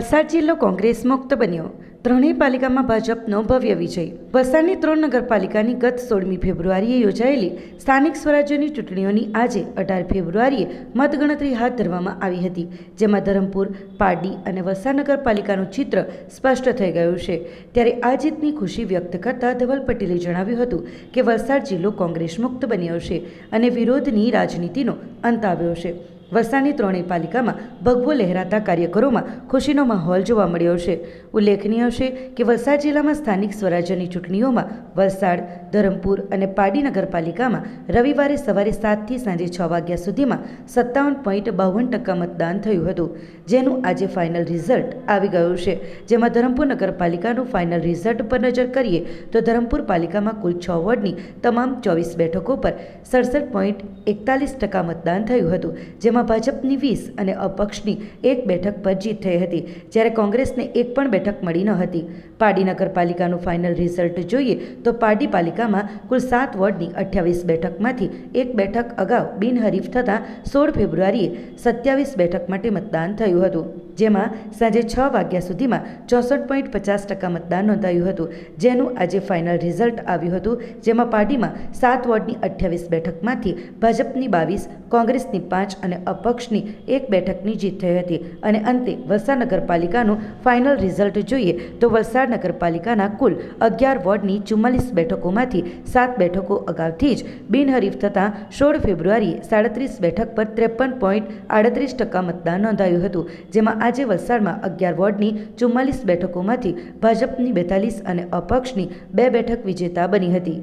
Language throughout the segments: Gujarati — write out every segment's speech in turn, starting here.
વલસાડ જિલ્લો કોંગ્રેસ મુક્ત બન્યો. ત્રણેય પાલિકામાં ભાજપનો ભવ્ય વિજય. વલસાડની ત્રણ નગરપાલિકાની ગત સોળમી ફેબ્રુઆરીએ યોજાયેલી સ્થાનિક સ્વરાજ્યની ચૂંટણીઓની આજે અઢાર ફેબ્રુઆરીએ મતગણતરી હાથ ધરવામાં આવી હતી, જેમાં ધરમપુર, પારડી અને વલસાડ નગરપાલિકાનું ચિત્ર સ્પષ્ટ થઈ ગયું છે. ત્યારે આ જીતની ખુશી વ્યક્ત કરતા ધવલ પટેલે જણાવ્યું હતું કે વલસાડ જિલ્લો કોંગ્રેસ મુક્ત બન્યો છે અને વિરોધની રાજનીતિનો અંત આવ્યો છે. વલસાડની ત્રણેય પાલિકામાં ભગવો લહેરાતા કાર્યકરોમાં ખુશીનો માહોલ જોવા મળ્યો છે. ઉલ્લેખનીય છે કે વલસાડ જિલ્લામાં સ્થાનિક સ્વરાજ્યની ચૂંટણીઓમાં વલસાડ, ધરમપુર અને પાડી નગરપાલિકામાં રવિવારે સવારે સાતથી સાંજે છ વાગ્યા સુધીમાં સત્તાવન પોઈન્ટ બાવન ટકા મતદાન થયું હતું, જેનું આજે ફાઇનલ રિઝલ્ટ આવી ગયું છે. જેમાં ધરમપુર નગરપાલિકાનું ફાઇનલ રિઝલ્ટ પર નજર કરીએ તો ધરમપુર પાલિકામાં કુલ છ વોર્ડની તમામ ચોવીસ બેઠકો પર સડસઠ પોઈન્ટ એકતાલીસ ટકા મતદાન થયું હતું, જેમાં ભાજપની વીસ અને અપક્ષની એક બેઠક પર જીત થઈ હતી, જ્યારે કોંગ્રેસને એક પણ બેઠક મળી ન હતી. પારડી નગરપાલિકાનું ફાઇનલ રિઝલ્ટ જોઈએ તો પારડી પાલિકામાં કુલ સાત વોર્ડની અઠ્યાવીસ બેઠકમાંથી એક બેઠક અગાઉ બિનહરીફ થતાં સોળ ફેબ્રુઆરીએ સત્યાવીસ બેઠક માટે મતદાન થયું હતું. જેમાં સાંજે છ વાગ્યા સુધીમાં ચોસઠ પોઈન્ટ પચાસ ટકા મતદાન નોંધાયું હતું. જેનું આજે ફાઇનલ રિઝલ્ટ આવ્યું હતું, જેમાં પાર્ટીમાં સાત વોર્ડની અઠ્યાવીસ બેઠકમાંથી ભાજપની બાવીસ, કોંગ્રેસની પાંચ અને અપક્ષની એક બેઠકની જીત થઈ હતી. અને અંતે વલસાડ નગરપાલિકાનું ફાઇનલ રિઝલ્ટ જોઈએ તો વલસાડ નગરપાલિકાના કુલ અગિયાર વોર્ડની ચુમ્માલીસ બેઠકોમાંથી સાત બેઠકો અગાઉથી જ બિનહરીફ થતાં સોળ ફેબ્રુઆરીએ સાડત્રીસ બેઠક પર ત્રેપન પોઈન્ટ આડત્રીસ ટકા મતદાન નોંધાયું હતું, જેમાં આજે વલસાડમાં અગિયાર વોર્ડની ચુમ્માલીસ બેઠકોમાંથી ભાજપની બેતાલીસ અને અપક્ષની બે બેઠક વિજેતા બની હતી.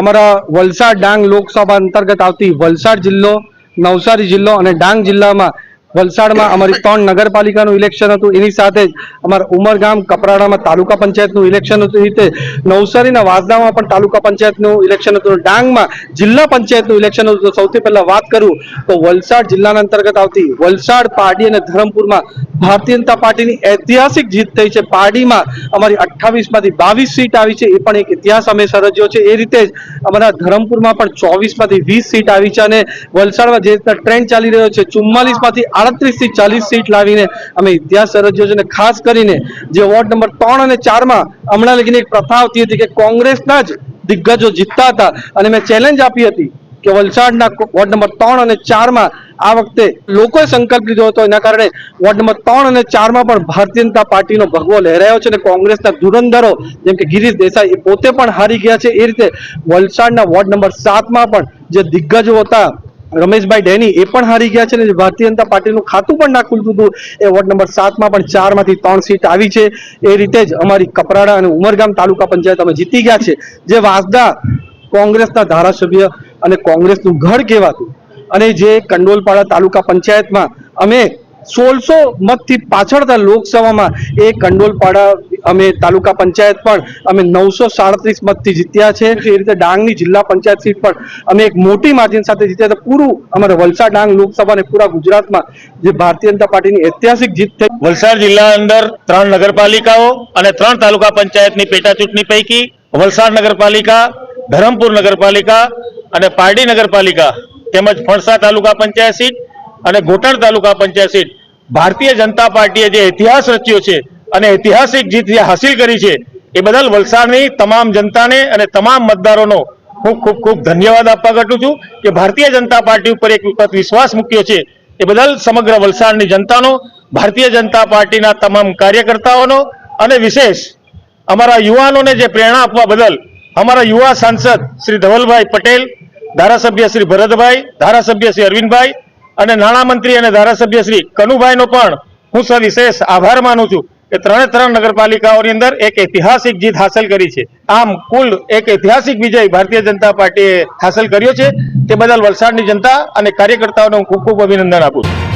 અમારા વલસાડ ડાંગ લોકસભા અંતર્ગત આવતી વલસાડ જિલ્લો, નવસારી જિલ્લો અને ડાંગ જિલ્લામાં વલસાડમાં અમારી ત્રણ નગરપાલિકાનું ઇલેક્શન હતું. એની સાથે જ અમારા ઉમરગામ, કપરાડામાં તાલુકા પંચાયતનું ઇલેક્શન હતું. રીતે નવસારીના વાસદામાં પણ તાલુકા પંચાયતનું ઇલેક્શન હતું. ડાંગમાં જિલ્લા પંચાયતનું ઇલેક્શન હતું. સૌથી પહેલા વાત કરું તો વલસાડ જિલ્લાના અંતર્ગત આવતી વલસાડ, પારડી અને ધરમપુરમાં ભારતીય જનતા પાર્ટીની ઐતિહાસિક જીત થઈ છે. પારડીમાં અમારી અઠ્ઠાવીસમાંથી બાવીસ સીટ આવી છે. એ પણ એક ઇતિહાસ અમે સર્જ્યો છે. એ રીતે જ અમારા ધરમપુરમાં પણ ચોવીસમાંથી વીસ સીટ આવી છે અને વલસાડમાં જે રીતના ટ્રેન્ડ ચાલી રહ્યો છે ચુમ્માલીસમાંથી આડત્રીસથી ચાલીસ સીટ લાવીને અમે ઇતિહાસ સર્જ્યો છે અને ખાસ કરીને જે વોર્ડ નંબર ત્રણ અને ચારમાં હમણાં લગીને એક પ્રથા આવતી હતી કે કોંગ્રેસના જ દિગ્ગજો જીતતા હતા. અને મેં ચેલેન્જ આપી હતી કે વલસાડના વોર્ડ નંબર ત્રણ અને ચારમાં આ વખતે લોકોએ સંકલ્પ લીધો હતો. એના કારણે વોર્ડ નંબર ત્રણ અને ચારમાં પણ ભારતીય જનતા પાર્ટીનો ભગવો લહેરાયો છે અને કોંગ્રેસના ધુરંધરો જેમ કે ગિરીશ દેસાઈ એ પોતે પણ હારી ગયા છે. એ રીતે વલસાડના વોર્ડ નંબર સાતમાં પણ જે દિગ્ગજો હતા રમેશભાઈ ડેની એ પણ હારી ગયા છે અને ભારતીય જનતા પાર્ટીનું ખાતું પણ ના ખુલતું હતું, એ વોર્ડ નંબર સાતમાં પણ ચારમાંથી ત્રણ સીટ આવી છે. એ રીતે જ અમારી કપરાડા અને ઉમરગામ તાલુકા પંચાયત અમે જીતી ગયા છે. જે વાસદા કોંગ્રેસના ધારાસભ્ય અને કોંગ્રેસનું ઘર કહેવાતું અને જે કંડોલપાડા તાલુકા પંચાયતમાં અમે સોળસો મતથી પાછળ લોકસભામાં એ કંડોલપાડા અમે તાલુકા પંચાયત પણ અમે નવસો સાડત્રીસ મતથી જીત્યા છે. એ રીતે ડાંગની જિલ્લા પંચાયત સીટ પણ અમે એક મોટી માર્જિન સાથે જીત્યા હતા. પૂરું અમારે વલસાડ ડાંગ લોકસભા પૂરા ગુજરાતમાં જે ભારતીય જનતા પાર્ટીની ઐતિહાસિક જીત થઈ. વલસાડ જિલ્લા અંદર ત્રણ નગરપાલિકાઓ અને ત્રણ તાલુકા પંચાયતની પેટા ચૂંટણી પૈકી વલસાડ નગરપાલિકા, ધરમપુર નગરપાલિકા અને પારડી નગરપાલિકા તેમજ ફણસા તાલુકા પંચાયત સીટ અને ગોટણ તાલુકા પંચાયત સીટ. ભારતીય જનતા પાર્ટીએ જે ઇતિહાસ રચ્યો છે અને ઐતિહાસિક જીત જે હાસિલ કરી છે, એ બદલ વલસાડની તમામ જનતાને અને તમામ મતદારોનો હું ખૂબ ખૂબ ધન્યવાદ આપવા ઘટું છું કે ભારતીય જનતા પાર્ટી ઉપર એક વખત વિશ્વાસ મૂક્યો છે, એ બદલ સમગ્ર વલસાડની જનતાનો, ભારતીય જનતા પાર્ટીના તમામ કાર્યકર્તાઓનો અને વિશેષ અમારા યુવાનોને જે પ્રેરણા આપવા બદલ અમારા યુવા સાંસદ શ્રી ધવલભાઈ પટેલ ધારાસભ્ય શ્રી ભરતભાઈ, ધારાસભ્ય શ્રી અરવિંદભાઈ અને નાણામંત્રી અને ધારાસભ્ય શ્રી કનુભાઈનો પણ હું સવિશેષ આભાર માનું છું કે ત્રણે ત્રણ નગરપાલિકાઓની અંદર એક ઐતિહાસિક જીત હાંસલ કરી છે. આમ કુલ એક ઐતિહાસિક વિજય ભારતીય જનતા પાર્ટીએ હાંસલ કર્યો છે. તે બદલ વલસાડની જનતા અને કાર્યકર્તાઓને હું ખૂબ ખૂબ અભિનંદન આપું છું.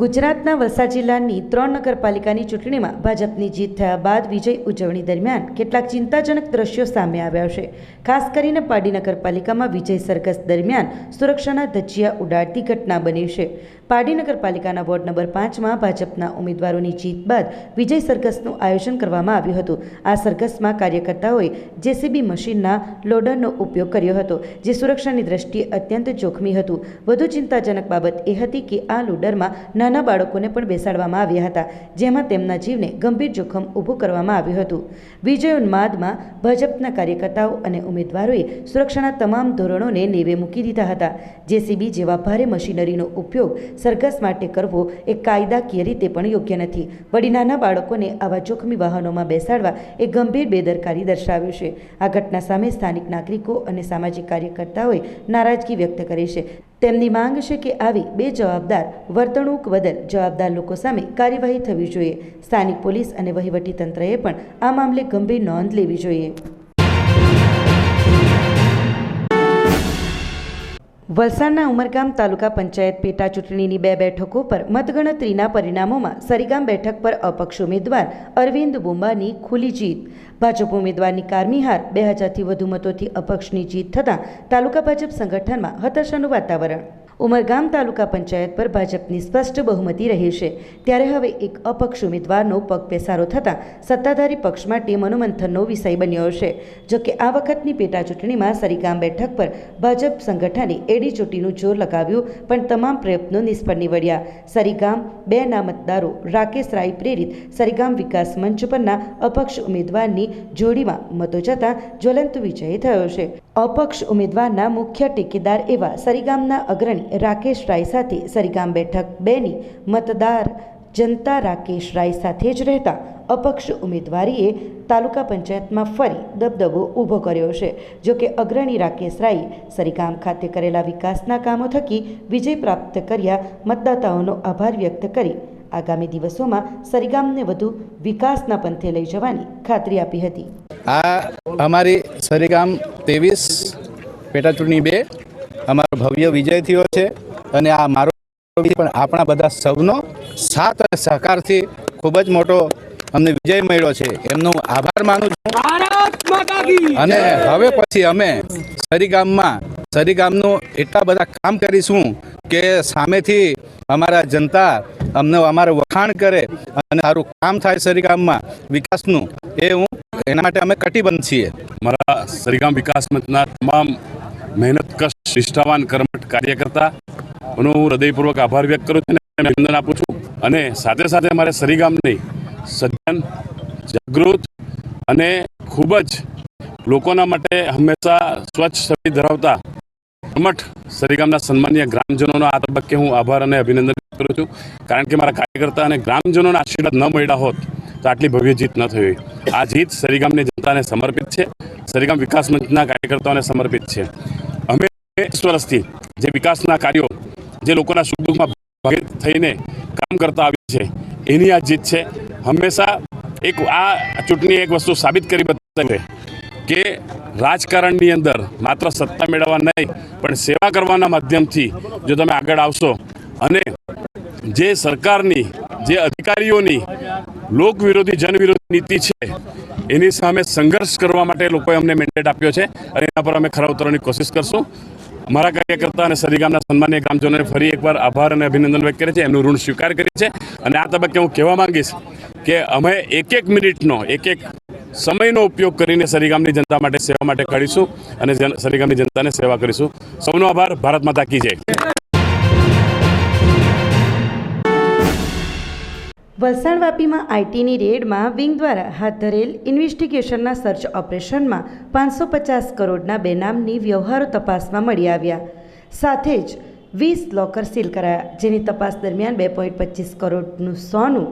ગુજરાતના વલસાડ જિલ્લાની ત્રણ નગરપાલિકાની ચૂંટણીમાં ભાજપની જીત થયા બાદ વિજય ઉજવણી દરમિયાન કેટલાક ચિંતાજનક દ્રશ્યો સામે આવ્યા છે. ખાસ કરીને પાડી નગરપાલિકામાં વિજય સરઘસ દરમિયાન સુરક્ષાના ધજિયા ઉડાડતી ઘટના બની છે. પારડી નગરપાલિકાના વોર્ડ નંબર પાંચમાં ભાજપના ઉમેદવારોની જીત બાદ વિજય સરઘસનું આયોજન કરવામાં આવ્યું હતું. આ સરઘસમાં કાર્યકર્તાઓએ જેસીબી મશીનના લોડરનો ઉપયોગ કર્યો હતો, જે સુરક્ષાની દ્રષ્ટિએ અત્યંત જોખમી હતું. વધુ ચિંતાજનક બાબત એ હતી કે આ લોડરમાં નાના બાળકોને પણ બેસાડવામાં આવ્યા હતા, જેમાં તેમના જીવને ગંભીર જોખમ ઊભું કરવામાં આવ્યું હતું. વિજય ઉન્માદમાં ભાજપના કાર્યકર્તાઓ અને ઉમેદવારોએ સુરક્ષાના તમામ ધોરણોને નેવે મૂકી દીધા હતા. જેસીબી જેવા ભારે મશીનરીનો ઉપયોગ સરઘસ માટે કરવો એ કાયદાકીય રીતે પણ યોગ્ય નથી. વળી નાના બાળકોને આવા જોખમી વાહનોમાં બેસાડવા એ ગંભીર બેદરકારી દર્શાવ્યું છે. આ ઘટના સામે સ્થાનિક નાગરિકો અને સામાજિક કાર્યકર્તાઓએ નારાજગી વ્યક્ત કરી છે. તેમની માંગ છે કે આવી બે જવાબદાર વર્તણૂક બદલ જવાબદાર લોકો સામે કાર્યવાહી થવી જોઈએ. સ્થાનિક પોલીસ અને વહીવટી તંત્રએ પણ આ મામલે ગંભીર નોંધ લેવી જોઈએ. વલસાડના ઉમરગામ તાલુકા પંચાયત પેટા ચૂંટણીની બે બેઠકો પર મતગણતરીના પરિણામોમાં સરીગામ બેઠક પર અપક્ષ ઉમેદવાર અરવિંદ બુંબાની ખુલ્લી જીત. ભાજપ ઉમેદવારની કારમીહાર બે હજારથી વધુ મતોથી અપક્ષની જીત થતાં તાલુકા ભાજપ સંગઠનમાં હતાશાનું વાતાવરણ. ઉમરગામ તાલુકા પંચાયત પર ભાજપની સ્પષ્ટ બહુમતી રહી છે. ત્યારે હવે એક અપક્ષ ઉમેદવારનો પગ પેસારો થતાં સત્તાધારી પક્ષ માટે મનોમંથનનો વિષય બન્યો છે. જોકે આ વખતની પેટા ચૂંટણીમાં સરીગામ બેઠક પર ભાજપ સંગઠને એડી ચોટીનું જોર લગાવ્યું, પણ તમામ પ્રયત્નો નિષ્ફળ નીવડ્યા. સરીગામ બે ના મતદારો રાકેશ રાય પ્રેરિત સરીગામ વિકાસ મંચ પરના અપક્ષ ઉમેદવારની જોડીમાં મતો જતાં જ્વલંત વિજય થયો છે. અપક્ષ ઉમેદવારના મુખ્ય ટેકેદાર એવા સરીગામના અગ્રણી રાકેશ રાય સાથે સરીગામ બેઠક બેની મતદાર જનતા રાકેશ રાય સાથે જ રહેતા અપક્ષ ઉમેદવારીએ તાલુકા પંચાયતમાં ફરી દબદબો ઊભો કર્યો છે. જો કે અગ્રણી રાકેશ રાયે સરીગામ ખાતે કરેલા વિકાસના કામો થકી વિજય પ્રાપ્ત કર્યા મતદાતાઓનો આભાર વ્યક્ત કરી આગામી દિવસોમાં સરીગામને વધુ વિકાસના પંથે લઈ જવાની ખાતરી આપી હતી. આ અમારી સરીગામ ત્રેવીસ પેટાચૂંટણી બે અમારો ભવ્ય વિજય થયો છે અને આ મારો પણ આપણા બધા સૌનો સાથ અને સહકારથી ખૂબ જ મોટો અમને વિજય મળ્યો છે. એમનો આભાર માનું છું. અને હવે પછી અમે સરીગામમાં સરીગામનું એટલા બધા કામ કરીશું કે સામેથી અમારા જનતા અમને અમારું વખાણ કરે અને સારું કામ થાય સરીગામમાં વિકાસનું. એ હું એના માટે અમે કટિબંધ છીએ. મારા સરીગામ વિકાસ મંચના તમામ મહેનતકશ નિષ્ઠાવાન કર્મઠ કાર્યકર્તા નો હું હૃદયપૂર્વક આભાર વ્યક્ત કરું છું અને અભિનંદન આપું છું. અને સાથે સાથે અમારે સરીગામની સજ્જન, જાગૃત અને ખૂબ જ લોકોના માટે હંમેશા સ્વચ્છ છબી ધરાવતા કર્મઠ સરીગામના સન્માનીય ગ્રામજનોનો આ તબક્કે હું આભાર અને અભિનંદન કરું છું. કારણ કે મારા કાર્યકર્તા અને ગ્રામજનોના આશીર્વાદ ન મળ્યા હોત તો આટલી ભવ્ય જીત ન થઈ આ જીત સરીગામની જનતાને સમર્પિત છે. સરીગામ વિકાસ મંચના કાર્યકર્તાઓને સમર્પિત છે. અમે વીસ વર્ષથી જે વિકાસના કાર્યો જે લોકોના સુખ દુઃખમાં ભાગે થઈને કામ કરતા આવ્યા છે એની આ જીત છે. હંમેશા એક આ ચૂંટણી એક વસ્તુ સાબિત કરી બતાવે કે રાજકારણની અંદર માત્ર સત્તા મેળવવા નહીં, પણ સેવા કરવાના માધ્યમથી જો તમે આગળ આવશો અને જે સરકારની, જે અધિકારીઓની લોક વિરોધી જન નીતિ છે, એની સામે સંઘર્ષ કરવા માટે લોકોએ અમને મેન્ડેટ આપ્યો છે અને એના પર અમે ખરા ઉતરવાની કોશિશ કરશું. મારા કાર્યકર્તા અને સરીગામના સન્માનીય ગ્રામજનોને ફરી એકવાર આભાર અને અભિનંદન વ્યક્ત કરે છે. એમનું ઋણ સ્વીકાર કરી છે. અને આ તબક્કે હું કહેવા માંગીશ કે અમે એક એક મિનિટનો એક એક સમયનો ઉપયોગ કરીને સરીગામની જનતા માટે સેવા માટે કરીશું અને સરીગામની જનતાને સેવા કરીશું. સૌનો આભાર. ભારત માતા કી જય. વલસાડ વાપીમાં આઈટીની રેડમાં વિંગ દ્વારા હાથ ધરેલ ઇન્વેસ્ટિગેશનના સર્ચ ઓપરેશનમાં પાંચસો પચાસ કરોડના બેનામની વ્યવહારો તપાસમાં મળી આવ્યા. સાથે જ વીસ લોકર સીલ કરાયા, જેની તપાસ દરમિયાન બે પોઈન્ટ પચીસ કરોડનું સોનું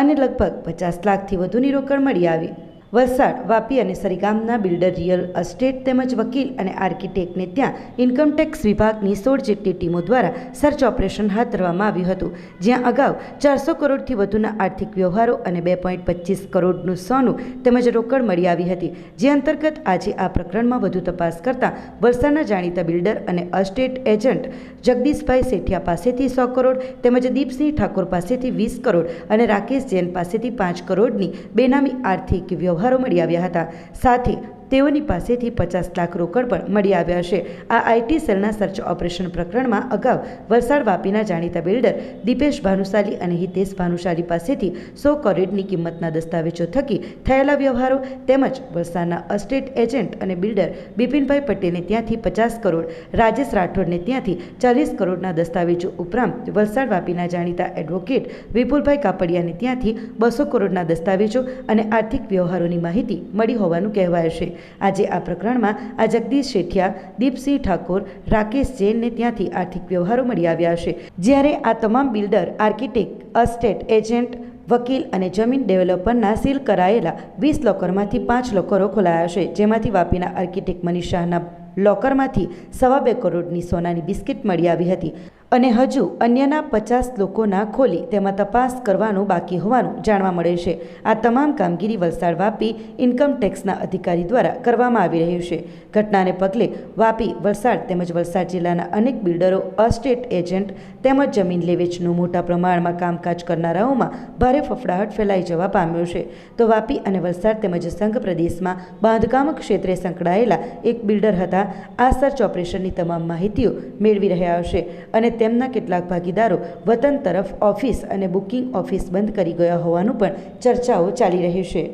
અને લગભગ પચાસ લાખથી વધુની રોકડ મળી આવી. વલસાડ, વાપી અને સરીગામના બિલ્ડર રિયલ એસ્ટેટ તેમજ વકીલ અને આર્કિટેક્ટને ત્યાં ઇન્કમટેક્સ વિભાગની સોળ જેટલી ટીમો દ્વારા સર્ચ ઓપરેશન હાથ ધરવામાં આવ્યું હતું. જ્યાં અગાઉ ચારસો કરોડથી વધુના આર્થિક વ્યવહારો અને બે પોઈન્ટ પચીસ કરોડનું સોનું તેમજ રોકડ મળી આવી હતી. જે અંતર્ગત આજે આ પ્રકરણમાં વધુ તપાસ કરતા વલસાડના જાણીતા બિલ્ડર અને અસ્ટેટ એજન્ટ જગદીશભાઈ સેઠિયા પાસેથી સો કરોડ તેમજ દીપસિંહ ઠાકોર પાસેથી વીસ કરોડ અને રાકેશ જૈન પાસેથી પાંચ કરોડની બેનામી આર્થિક વ્યવહારો મળી આવ્યા હતા. સાથે તેઓની પાસેથી પચાસ લાખ રોકડ પણ મળી આવ્યા છે. આ આઈટી સેલના સર્ચ ઓપરેશન પ્રકરણમાં અગાઉ વલસાડ વાપીના જાણીતા બિલ્ડર દીપેશ ભાનુશાલી અને હિતેશ ભાનુશાલી પાસેથી સો કરોડની કિંમતના દસ્તાવેજો થકી થયેલા વ્યવહારો તેમજ વલસાડના અસ્ટેટ એજન્ટ અને બિલ્ડર બિપિનભાઈ પટેલને ત્યાંથી પચાસ કરોડ, રાજેશ રાઠોડને ત્યાંથી ચાલીસ કરોડના દસ્તાવેજો ઉપરાંત વલસાડ વાપીના જાણીતા એડવોકેટ વિપુલભાઈ કાપડિયાને ત્યાંથી બસો કરોડના દસ્તાવેજો અને આર્થિક વ્યવહારોની માહિતી મળી હોવાનું કહેવાય છે. આજે આ પ્રકરણમાં આ જગદીશ શેઠિયા, દીપસિંહ ઠાકોર, રાકેશ જૈનને ત્યાંથી આર્થિક વ્યવહારો મળી આવ્યા છે. જ્યારે આ તમામ બિલ્ડર, આર્કિટેક્ટ, અસ્ટેટ એજન્ટ, વકીલ અને જમીન ડેવલપરના સીલ કરાયેલા વીસ લોકરમાંથી પાંચ લોકરો ખોલાયા છે. જેમાંથી વાપીના આર્કિટેક્ટ મનીષ શાહના લોકરમાંથી સવા બે કરોડની સોનાની બિસ્કિટ મળી આવી હતી. અને હજુ અન્યના પચાસ લોકોના ખોલી તેમાં તપાસ કરવાનું બાકી હોવાનું જાણવા મળે છે. આ તમામ કામગીરી વલસાડ વાપી ઇન્કમ ટેક્સના અધિકારી દ્વારા કરવામાં આવી રહ્યું છે. ઘટનાને પગલે વાપી, વલસાડ તેમજ વલસાડ જિલ્લાના અનેક બિલ્ડરો, અસ્ટેટ એજન્ટ તેમજ જમીન લેવેચનું મોટા પ્રમાણમાં કામકાજ કરનારાઓમાં ભારે ફફડાહટ ફેલાઈ જવા પામ્યો છે. તો વાપી અને વલસાડ તેમજ સંઘ પ્રદેશમાં બાંધકામ ક્ષેત્રે સંકળાયેલા એક બિલ્ડર હતા. આ સર્ચ ઓપરેશનની તમામ માહિતીઓ મેળવી રહ્યા હશે અને તેમના કેટલાક ભાગીદારો વતન તરફ ઓફિસ અને બુકિંગ ઓફિસ બંધ કરી ગયા હોવાનું પણ ચર્ચાઓ ચાલી રહી છે.